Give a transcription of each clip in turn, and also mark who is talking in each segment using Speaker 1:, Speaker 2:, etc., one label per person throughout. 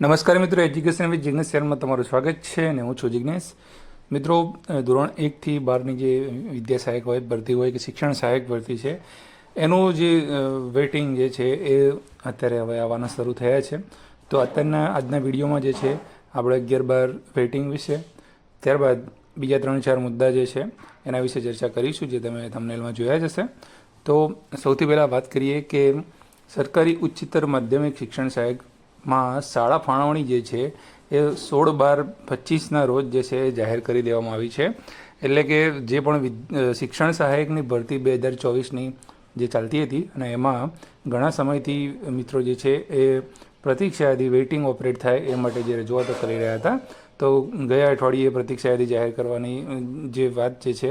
Speaker 1: નમસ્કાર મિત્રો education with Jignesh ચેનલમાં તમારું સ્વાગત છે અને હું છું જિગ્નેશ મિત્રો ધોરણ એકથી બારની જે વિદ્યા સહાયક હોય, ભરતી હોય કે શિક્ષણ સહાયક ભરતી છે, એનું જે વેઇટિંગ જે છે એ અત્યારે હવે આવવાના શરૂ થયા છે. તો અત્યારના, આજના વિડીયોમાં જે છે, આપણે અગિયાર બાર વેઇટિંગ વિશે, ત્યારબાદ બીજા ત્રણ ચાર મુદ્દા જે છે, એના વિશે ચર્ચા કરીશું, જે તમે થંબનેલમાં જોયા જ હશે. તો સૌથી પહેલાં વાત કરીએ કે સરકારી ઉચ્ચતર માધ્યમિક શિક્ષણ સહાયકમાં શાળા ફાળવણી જે છે, એ સોળ બાર પચીસના રોજ જે છે એ જાહેર કરી દેવામાં આવી છે. એટલે કે જે પણ શિક્ષણ સહાયકની ભરતી બે હજાર ચોવીસની જે ચાલતી હતી અને એમાં ઘણા સમયથી મિત્રો જે છે એ પ્રતીક્ષા યાદી વેઇટિંગ ઓપરેટ થાય એ માટે જે રજૂઆતો કરી રહ્યા હતા. તો ગયા અઠવાડિયે પ્રતીક્ષા યાદી જાહેર કરવાની જે વાત જે છે,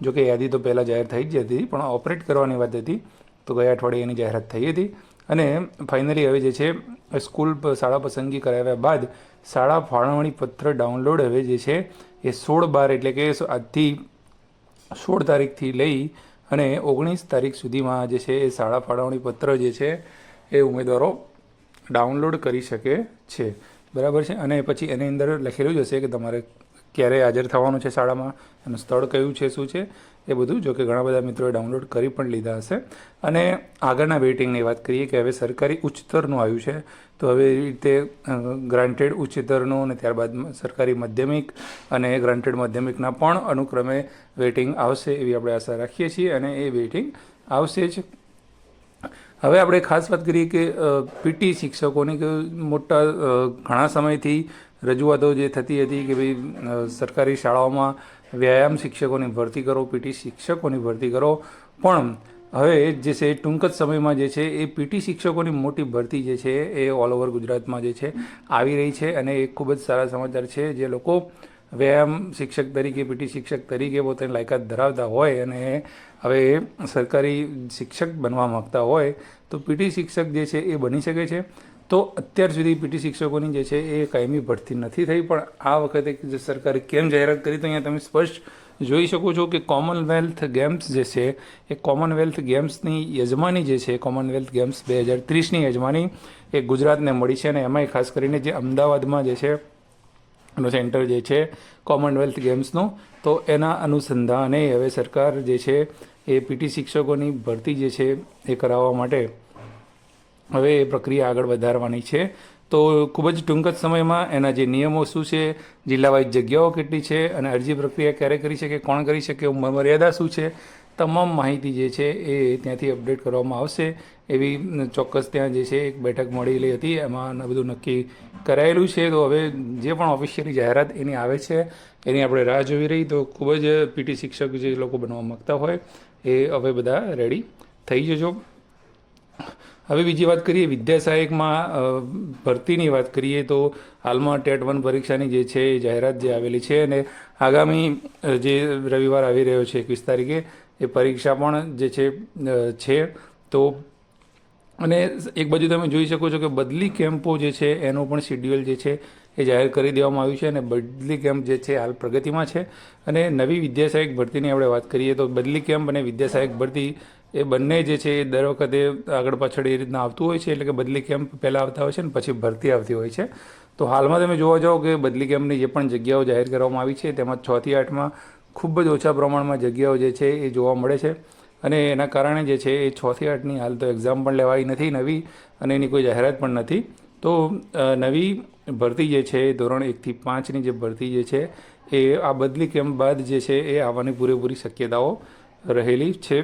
Speaker 1: જો કે યાદી તો પહેલાં જાહેર થઈ જ હતી, પણ ઓપરેટ કરવાની વાત હતી, તો ગયા અઠવાડિયે એની જાહેરાત થઈ હતી. અને ફાઇનલી હવે જે છે, સ્કૂલ શાળા પસંદગી કરાવ્યા બાદ શાળા ફાળવણી પત્ર ડાઉનલોડ હવે જે છે, એ સોળ બાર એટલે કે આજથી સોળ તારીખથી લઈ અને ઓગણીસ તારીખ સુધીમાં જે છે, એ શાળા ફાળવણી પત્ર જે છે, એ ઉમેદવારો ડાઉનલોડ કરી શકે છે. બરાબર છે? અને પછી એની અંદર લખેલું જ હશે કે તમારે ક્યારે હાજર થવાનું છે શાળામાં? એનું સ્થળ કયું છે, શું છે? એ બધું, જો કે ઘણા બધા મિત્રોએ ડાઉનલોડ કરી પણ લીધા હશે. અને આગળના વેઇટિંગની વાત કરીએ કે હવે સરકારી ઉચ્ચતરનું આવ્યું છે, તો હવે એ રીતે ગ્રાન્ટેડ ઉચ્ચતરનું અને ત્યારબાદ સરકારી માધ્યમિક અને ગ્રાન્ટેડ માધ્યમિકના પણ અનુક્રમે વેઇટિંગ આવશે એવી આપણે આશા રાખીએ છીએ અને એ વેઇટિંગ આવશે જ. હવે આપણે ખાસ વાત કરીએ કે પીટી શિક્ષકોની મોટા ઘણા સમયથી રજૂઆતો જે થતી હતી કે ભાઈ સરકારી શાળાઓમાં વ્યાયામ શિક્ષકોની ભરતી કરો પીટી શિક્ષકોની ભરતી કરો. પણ હવે જે છે ટૂંક જ સમયમાં જે છે એ પીટી શિક્ષકોની મોટી ભરતી જે છે એ ઓલ ઓવર ગુજરાતમાં જે છે આવી રહી છે અને એ ખૂબ જ સારા સમાચાર છે. જે લોકો વ્યાયામ શિક્ષક તરીકે પીટી શિક્ષક તરીકે પોતાની લાયકાત ધરાવતા હોય અને હવે સરકારી શિક્ષક બનવા માગતા હોય, તો પીટી શિક્ષક જે છે એ બની શકે છે. તો અત્યાર સુધી પીટી શિક્ષકોની જે છે એ કાયમી ભરતી નથી થઈ, પણ આ વખતે જે સરકારે કેમ જાહેરાત કરી, તો અહીંયા તમે સ્પષ્ટ જોઈ શકો છો કે કોમનવેલ્થ ગેમ્સ જે છે, એ કોમનવેલ્થ ગેમ્સની યજમાની જે છે કોમનવેલ્થ ગેમ્સ બે હજાર ત્રીસની યજમાની, એ ગુજરાતને મળી છે અને એમાંય ખાસ કરીને જે અમદાવાદમાં જે છે, એનું સેન્ટર જે છે કોમનવેલ્થ ગેમ્સનું તો એના અનુસંધાને હવે સરકાર જે છે, એ પીટી શિક્ષકોની ભરતી જે છે, એ કરાવવા માટે હવે એ પ્રક્રિયા આગળ વધારવાની છે. તો ખૂબ જ ટૂંક જ સમયમાં એના જે નિયમો શું છે, જિલ્લાવાઇઝ જગ્યાઓ કેટલી છે અને અરજી પ્રક્રિયા ક્યારે કરી શકે, કોણ કરી શકે મર્યાદા શું છે, તમામ માહિતી જે છે એ ત્યાંથી અપડેટ કરવામાં આવશે. એવી ચોક્કસ ત્યાં જે છે એક બેઠક મળેલી હતી, એમાં બધું નક્કી કરાયેલું છે. તો હવે જે પણ ઓફિશિયલી જાહેરાત એની આવે છે, એની આપણે રાહ જોઈ રહી. તો ખૂબ જ પીટી શિક્ષક જે લોકો બનવા માગતા હોય એ હવે બધા રેડી થઈ જજો. હવે બીજી વાત કરીએ વિદ્યા સહાયકમાં ભરતીની વાત કરીએ તો હાલમાં ટેટ વન પરીક્ષાની જે છે, એ જાહેરાત જે આવેલી છે અને આગામી જે રવિવાર આવી રહ્યો છે, એકવીસ તારીખે, એ પરીક્ષા પણ જે છે તો અને એક બાજુ તમે જોઈ શકો છો કે બદલી કેમ્પો જે છે, એનું પણ શિડ્યુઅલ જે છે, એ જાહેર કરી દેવામાં આવ્યું છે અને બદલી કેમ્પ જે છે, હાલ પ્રગતિમાં છે. અને નવી વિદ્યા સહાયક ભરતીની આપણે વાત કરીએ તો બદલી કેમ્પ અને વિદ્યા સહાયક ભરતી એ બંને જે છે એ દર વખતે આગળ પાછળ એ રીતના આવતું હોય છે, એટલે કે બદલી કેમ્પ પહેલાં આવતા હોય છે અને પછી ભરતી આવતી હોય છે. તો હાલમાં તમે જોવા જાઓ કે બદલી કેમ્પની જે પણ જગ્યાઓ જાહેર કરવામાં આવી છે, તેમાં છથી આઠમાં ખૂબ જ ઓછા પ્રમાણમાં જગ્યાઓ જે છે એ જોવા મળે છે. અને એના કારણે જે છે એ છથી આઠની હાલ તો એક્ઝામ પણ લેવાઈ નથી નવી અને એની કોઈ જાહેરાત પણ નથી. તો નવી ભરતી જે છે ધોરણ એકથી પાંચની જે ભરતી જે છે એ આ બદલી કેમ્પ બાદ જે છે એ આવવાની પૂરેપૂરી શક્યતાઓ રહેલી છે.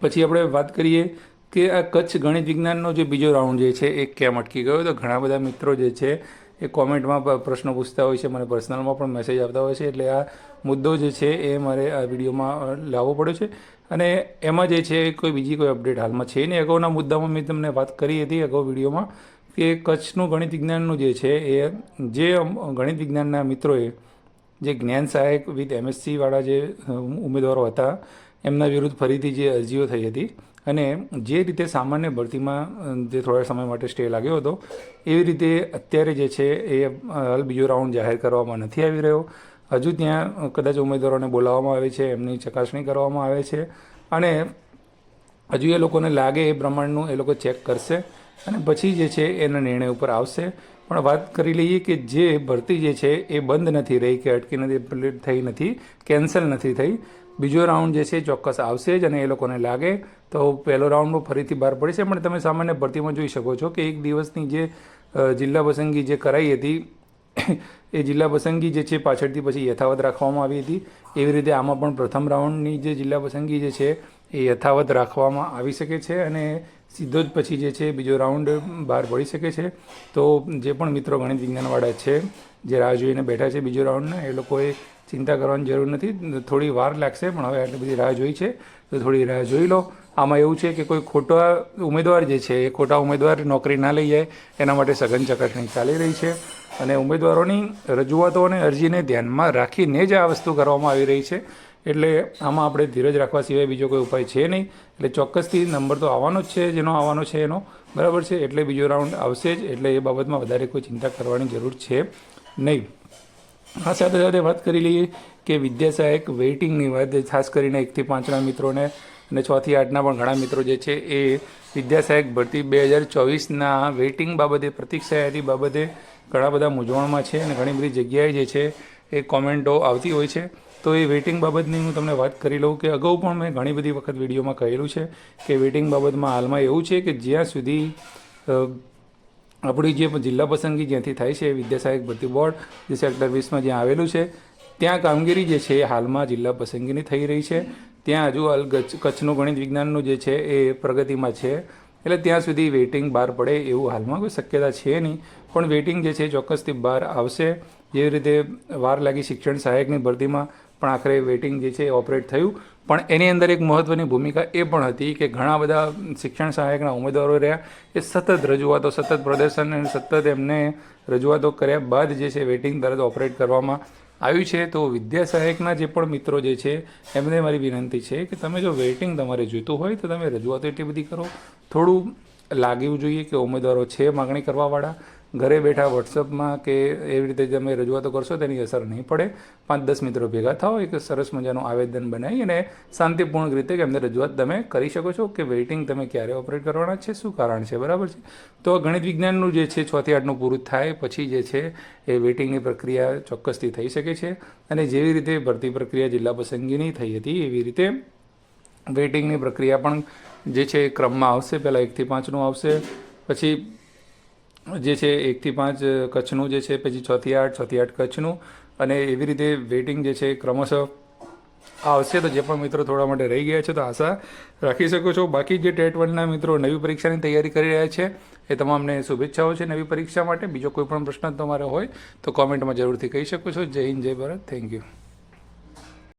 Speaker 1: પછી આપણે વાત કરીએ કે આ કચ્છ ગણિત વિજ્ઞાનનો જે બીજો રાઉન્ડ જે છે, એ કેમ અટકી ગયો? તો ઘણા બધા મિત્રો જે છે, એ કોમેન્ટમાં પ્રશ્નો પૂછતા હોય છે, મને પર્સનલમાં પણ મેસેજ આવતા હોય છે, એટલે આ મુદ્દો જે છે, એ મારે આ વિડીયોમાં લાવવો પડ્યો છે. અને એમાં જે છે કોઈ બીજી કોઈ અપડેટ હાલમાં છે નહીં. અગાઉના મુદ્દામાં મેં તમને વાત કરી હતી અગાઉ વિડીયોમાં કે કચ્છનું ગણિત વિજ્ઞાનનું જે છે, એ જે ગણિત વિજ્ઞાનના મિત્રોએ જે જ્ઞાન સહાયક વિથ એમએસસીવાળા જે ઉમેદવારો હતા, એમના વિરુદ્ધ ફરીથી જે અરજીઓ થઈ હતી અને જે રીતે સામાન્ય ભરતીમાં જે થોડા સમય માટે સ્ટે લાગ્યો હતો, એવી રીતે અત્યારે જે છે એ હાલ બીજો રાઉન્ડ જાહેર કરવામાં નથી આવી રહ્યો. હજુ ત્યાં કદાચ ઉમેદવારોને બોલાવવામાં આવે છે, એમની ચકાસણી કરવામાં આવે છે અને હજુ એ લોકોને લાગે એ પ્રમાણનું એ લોકો ચેક કરશે. અને પછી જે છે એના નિર્ણય ઉપર આવશે. પણ વાત કરી લઈએ કે જે ભરતી જે છે એ બંધ નથી રહી, કે અટકી નથી થઈ નથી કેન્સલ નથી થઈ. બીજો રાઉન્ડ જે છે ચોક્કસ આવશે જ અને એ લોકોને લાગે. તો પહેલો રાઉન્ડ ફરીથી બહાર પડશે. પણ તમે સામાન્ય ભરતીમાં જોઈ શકો છો કે એક દિવસની જે જિલ્લા પસંદગી જે કરાઈ હતી, એ જિલ્લા પસંદગી જે છે પાછળથી પછી યથાવત રાખવામાં આવી હતી. એવી રીતે આમાં પણ પ્રથમ રાઉન્ડની જે જિલ્લા પસંદગી જે છે એ યથાવત રાખવામાં આવી શકે છે અને સીધો જ પછી જે છે બીજો રાઉન્ડ બહાર પડી શકે છે. તો જે પણ મિત્રો ગણિત વિજ્ઞાનવાળા છે, જે રાહ જોઈને બેઠા છે બીજો રાઉન્ડના, એ લોકોએ ચિંતા કરવાની જરૂર નથી. થોડી વાર લાગશે, પણ હવે આટલી બધી રાહ જોઈ છે, તો થોડી રાહ જોઈ લો. આમાં એવું છે કે કોઈ ખોટા ઉમેદવાર જે છે, એ ખોટા ઉમેદવાર નોકરી ના લઈ જાય, એના માટે સઘન ચકાસણી ચાલી રહી છે. અને ઉમેદવારોની રજૂઆતો અને અરજીને ધ્યાનમાં રાખીને જ આ વસ્તુ કરવામાં આવી રહી છે. એટલે આમાં આપણે ધીરજ રાખવા સિવાય બીજો કોઈ ઉપાય છે નહીં. એટલે ચોક્કસથી નંબર તો આવવાનો જ છે, જેનો આવવાનો છે એનો. બરાબર છે? એટલે બીજો રાઉન્ડ આવશે જ. એટલે એ બાબતમાં વધારે કોઈ ચિંતા કરવાની જરૂર છે નહીં. આ સાથે સાથે વાત કરી લઈએ કે વિદ્યા સહાયક વેઇટિંગની વાત ખાસ કરીને એકથી પાંચના મિત્રોને અને છથી આઠના પણ ઘણા મિત્રો જે છે એ વિદ્યા સહાયક ભરતી બે હજાર ચોવીસના વેઇટિંગ બાબતે પ્રતિક્ષાયાતી બાબતે ઘણા બધા મૂંઝવણમાં છે અને ઘણી બધી જગ્યાએ જે છે એ કોમેન્ટો આવતી હોય છે. તો એ વેઇટિંગ બાબતની હું તમને વાત કરી લઉં કે અગાઉ પણ મેં ઘણી બધી વખત વિડીયોમાં કહેલું છે કે વેઇટિંગ બાબતમાં હાલમાં એવું છે કે જ્યાં સુધી આપણી જે જિલ્લા પસંદગી જ્યાંથી થાય છે, વિદ્યા સહાયક ભરતી બોર્ડ, જે સેક્ટર વીસમાં જ્યાં આવેલું છે, ત્યાં કામગીરી જે છે એ હાલમાં જિલ્લા પસંદગીની થઈ રહી છે. ત્યાં હજુ કચ્છ કચ્છનું ગણિત વિજ્ઞાનનું જે છે એ પ્રગતિમાં છે. એટલે ત્યાં સુધી વેઇટિંગ બહાર પડે એવું હાલમાં કોઈ શક્યતા છે નહીં. પણ વેઇટિંગ જે છે ચોક્કસથી બહાર આવશે. જેવી રીતે વાર લાગી શિક્ષણ સહાયકની ભરતીમાં પણ આખરે વેઇટિંગ જે છે એ ઓપરેટ થયું. પણ એની અંદર એક મહત્ત્વની ભૂમિકા એ પણ હતી કે ઘણા બધા શિક્ષણ સહાયકના ઉમેદવારો રહ્યા. એ સતત રજૂઆતો, સતત પ્રદર્શન અને સતત એમને રજૂઆતો કર્યા બાદ જે છે વેઇટિંગ તરત ઓપરેટ કરવામાં આવ્યું છે. તો વિદ્યા સહાયકના જે પણ મિત્રો જે છે, એમને મારી વિનંતી છે કે તમે જો વેઇટિંગ તમારે જોઈતું હોય તો તમે રજૂઆતો એટલી બધી કરો. થોડું લાગ્યું જોઈએ કે ઉમેદવારો છે માગણી કરવાવાળા. ઘરે બેઠા વોટ્સઅપમાં કે એવી રીતે તમે રજૂઆતો કરશો તેની અસર નહીં પડે. પાંચ દસ મિત્રો ભેગા થાઓ, એક સરસ મજાનું આવેદન બનાવી અને શાંતિપૂર્ણ રીતે કે એમને રજૂઆત તમે કરી શકો છો કે વેઇટિંગ તમે ક્યારે ઓપરેટ કરવાના છે, શું કારણ છે, બરાબર છે? તો ગણિત વિજ્ઞાનનું જે છે છથી આઠનું પૂરું થાય પછી જે છે એ વેઇટિંગની પ્રક્રિયા ચોક્કસથી થઈ શકે છે અને જેવી રીતે ભરતી પ્રક્રિયા જિલ્લા પસંદગીની થઈ હતી, એવી રીતે વેઇટિંગની પ્રક્રિયા પણ જે છે ક્રમમાં આવશે. પહેલાં એકથી પાંચનું આવશે, પછી જે છે, એકથી પાંચ કચ્છનું જે છે, પછી છથી આઠ છથી આઠ કચ્છનું. અને એવી રીતે વેઇટિંગ જે છે, ક્રમશઃ આવશે તો જે પણ મિત્રો થોડા માટે રહી ગયા છે, તો આશા રાખી શકો છો. બાકી જે ટેટ વનના મિત્રો નવી પરીક્ષાની તૈયારી કરી રહ્યા છે, એ તમામને શુભેચ્છાઓ છે. નવી પરીક્ષા માટે બીજો કોઈ પણ પ્રશ્ન તમારે હોય તો કોમેન્ટમાં જરૂરથી કહી શકો છો. જય હિન્દ, જય ભારત. Thank you